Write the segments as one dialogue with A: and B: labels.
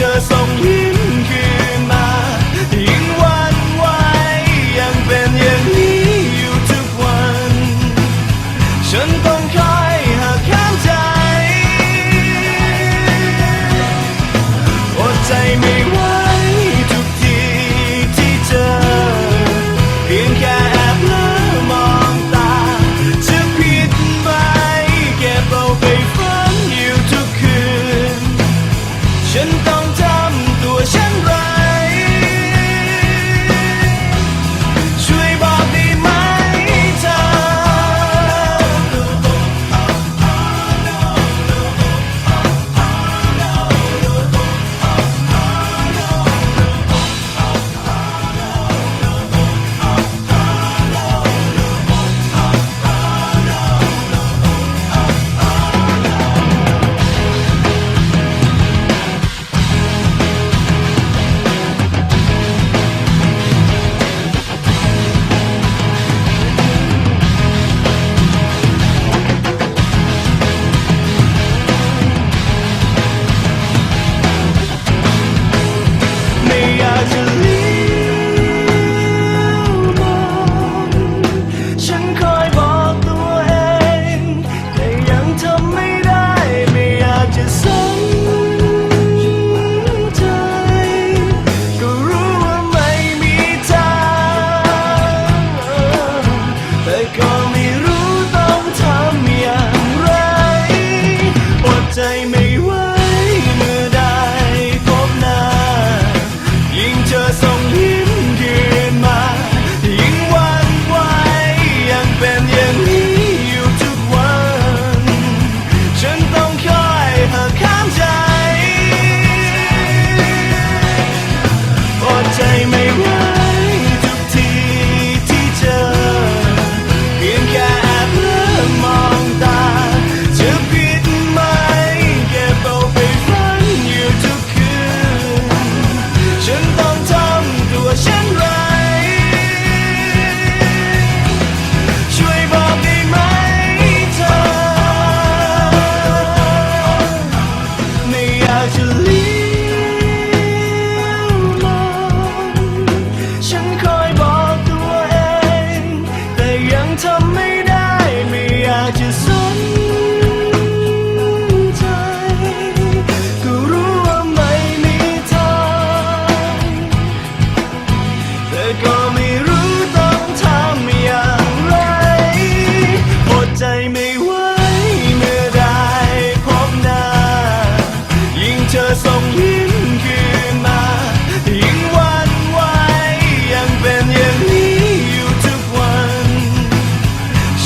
A: ธอส่งยิ้มคืนมายิ้มวันไหวยังเป็นอย่างนี้อยู่ทุกวัน ฉันต้องคอย 我身软。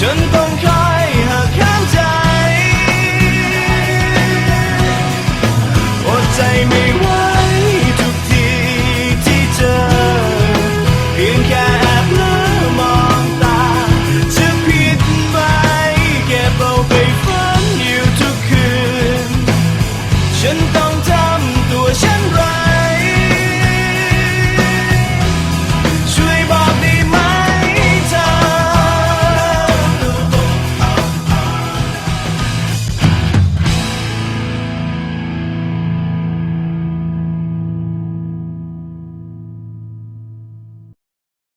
A: ฉันต้องคอยหัข้างใจ อดใจไม่ไวทุกทีที่เจอ เพียงแค่แอบเลือมองตา จะผิดไหแก่เบาไปฝันอยู่ทุกคืน ฉันต้องทำตัวฉันไร